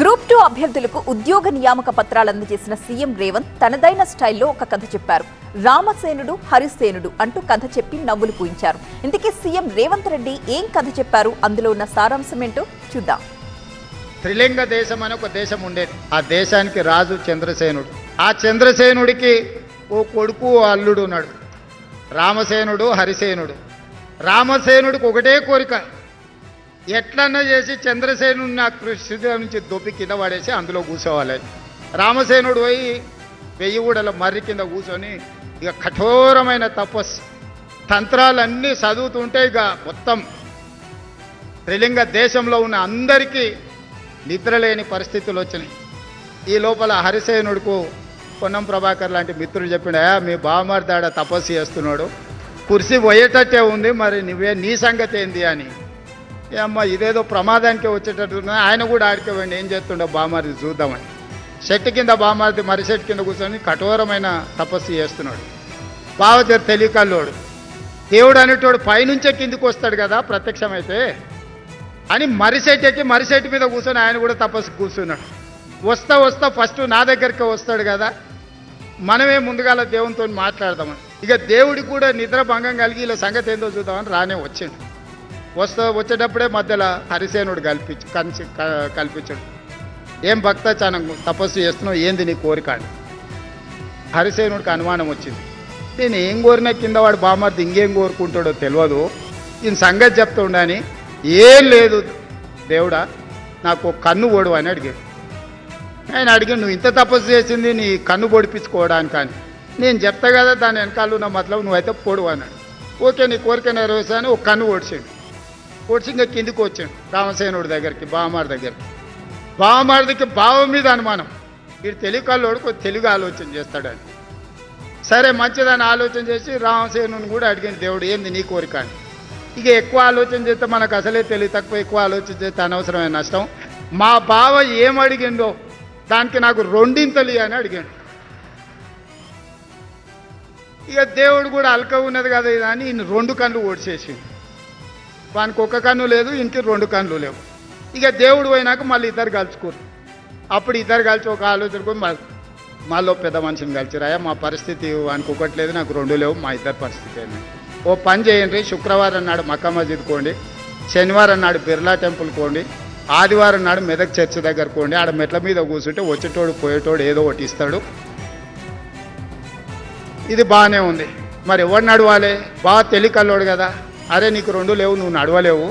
Group two అభ్యర్థులకు ఉద్యోగ నియామక పత్రాలు అందజేసిన సీఎం రేవంత్ తనదైన స్టైల్లో ఒక కథ చెప్పారు. రామసేనుడు హరిసేనుడు అంటూ కథ చెప్పి నవ్వులు పూయించారు. ఇంతకీ సీఎం రేవంత్ రెడ్డి ఏం కథ చెప్పారు? అందులో ఉన్న సారాంశం ఏంటో చూద్దాం. త్రిలింగ దేశం అని ఒక దేశం ఉండేది. ఆ దేశానికి రాజు చంద్రసేనుడు. ఆ చంద్రసేనుడికి ఓ కొడుకు ఓ అల్లుడు ఉన్నాడు. రామసేనుడు హరిసేనుడు. రామసేనుడికి ఒకటే కోరిక. ఎట్లన్నా చేసి చంద్రసేను నా కృషి నుంచి దొప్పి కింద పడేసి అందులో కూర్చోవాలి. రామసేనుడు పోయి వెయ్యి ఊడల మర్రి కింద కూర్చొని ఇక కఠోరమైన తపస్సు. తంత్రాలన్నీ చదువుతుంటే ఇక మొత్తం త్రిలింగ దేశంలో ఉన్న అందరికీ నిద్రలేని పరిస్థితులు వచ్చినాయి. ఈ లోపల హరిసేనుడుకు పొన్నం ప్రభాకర్ లాంటి మిత్రుడు చెప్పినా మీ బామర్దాడ తపస్సు చేస్తున్నాడు. కుర్సీ పోయేటట్టే ఉంది మరి నువ్వే నీ సంగతి ఏంది? అని. ఏ అమ్మ ఇదేదో ప్రమాదానికి వచ్చేటట్టు ఆయన కూడా ఆడిపోయింది ఏం చేస్తుండో బామారిది చూద్దామని. చెట్టు కింద బామారిది మరి చెట్టు కింద కూర్చొని కఠోరమైన తపస్సు చేస్తున్నాడు. బావ తెలియకల్లోడు. దేవుడు అనేటోడు పైనుంచే కిందికి వస్తాడు కదా ప్రత్యక్షమైతే. అని మరిసెట్ ఎక్కి మరిసెట్ మీద కూర్చొని ఆయన కూడా తపస్సు కూర్చున్నాడు. వస్తా వస్తా ఫస్ట్ నా దగ్గరికి వస్తాడు కదా. మనమే ముందుగాల దేవునితో మాట్లాడదామని. ఇక దేవుడికి కూడా నిద్ర భంగం కలిగి ఇలా సంగతి ఏందో చూద్దామని రానే వచ్చిండు. వస్తా వచ్చేటప్పుడే మధ్యలో హరిసేనుడు కల్పించు కంచి క- ఏం భక్త చాలా తపస్సు చేస్తున్నావు? ఏంది నీ కోరిక? అని. హరిసేనుడికి అనుమానం వచ్చింది. నేను ఏం కోరినా కింద వాడు బామర్ది ఇంకేం కోరుకుంటాడో తెలియదు ఈయన సంగతి చెప్తుండని ఏం లేదు దేవుడా నాకు కన్ను ఓడు అని అడిగాడు. ఆయన అడిగాడు నువ్వు ఇంత తపస్సు చేసింది నీ కన్ను పొడిపించుకోవడానికి అని. నేను చెప్తా కదా దాని వెనకాల ఉన్న మతలం నువ్వైతే పొడువు అన్నాడు. ఓకే నీ కోరిక నెరవేర్చాను ఒక కన్ను ఓడిచాడు ఓడిచి ఇంకా కిందికి వచ్చాడు? రామసేనుడి దగ్గరికి బావమారి దగ్గరికి. బావమారిదికి భావం మీద అనుమానం. వీడు తెలుగు కళ్ళోడు కొద్ది తెలుగు ఆలోచన చేస్తాడని సరే మంచిదని ఆలోచన చేసి రామసేనుని కూడా అడిగాను దేవుడు ఏంది నీ కోరిక అని? ఇక ఎక్కువ ఆలోచన చేస్తే మనకు అసలే తెలివి తక్కువ ఎక్కువ ఆలోచన చేస్తే అనవసరమైన నష్టం. మా బావ ఏం అడిగిందో దానికి నాకు రెండింతలు అని అడిగాడు. ఇక దేవుడు కూడా అల్క ఉన్నది కదా అని ఈయన రెండు కళ్ళు ఓడిచేసి వానికి ఒక కన్ను లేదు ఇంటికి రెండు కన్నులు లేవు. ఇక దేవుడు పోయినాక మళ్ళీ ఇద్దరు కలుచుకోరు అప్పుడు ఇద్దరు కలిసి ఒక ఆలోచన కూడా మాలో పెద్ద మనిషిని కలిసిరాయా మా పరిస్థితి వానికి ఒకటి లేదు నాకు రెండు లేవు మా ఇద్దరి పరిస్థితి అయినా ఓ పని చేయండి శుక్రవారం నాడు మక్కా మస్జిద్ కోండి శనివారం నాడు బిర్లా టెంపుల్ కోండి ఆదివారం నాడు మెదక్ చర్చ్ దగ్గర కోండి ఆడ మెట్ల మీద కూర్చుంటే వచ్చేటోడు పోయేటోడు ఏదో ఒకటి ఇస్తాడు. ఇది బాగానే ఉంది. మరి ఎవడు నడవాలి? బాగా తెలికల్లోడు కదా. అరే నీకు రెండు లేవు నువ్వు నడవలేవు.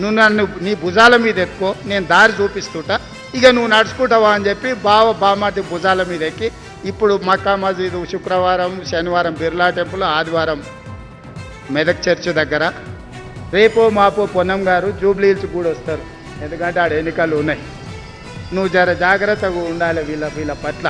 నువ్వు నన్ను నీ భుజాల మీద ఎక్కువ నేను దారి చూపిస్తుంటా. ఇక నువ్వు నడుచుకుంటావా అని చెప్పి బావ బామాటి భుజాల మీద ఎక్కి ఇప్పుడు మక్కా మసీదు శుక్రవారం శనివారం బిర్లా టెంపుల్ ఆదివారం మెదక్ చర్చ్ దగ్గర. రేపో మాపో పొన్నం గారు జూబ్లీ హిల్స్ కూడా వస్తారు. ఎందుకంటే ఆడ ఎన్నికలు ఉన్నాయి. నువ్వు జర జాగ్రత్తగా ఉండాలి వీళ్ళ వీళ్ళ పట్ల.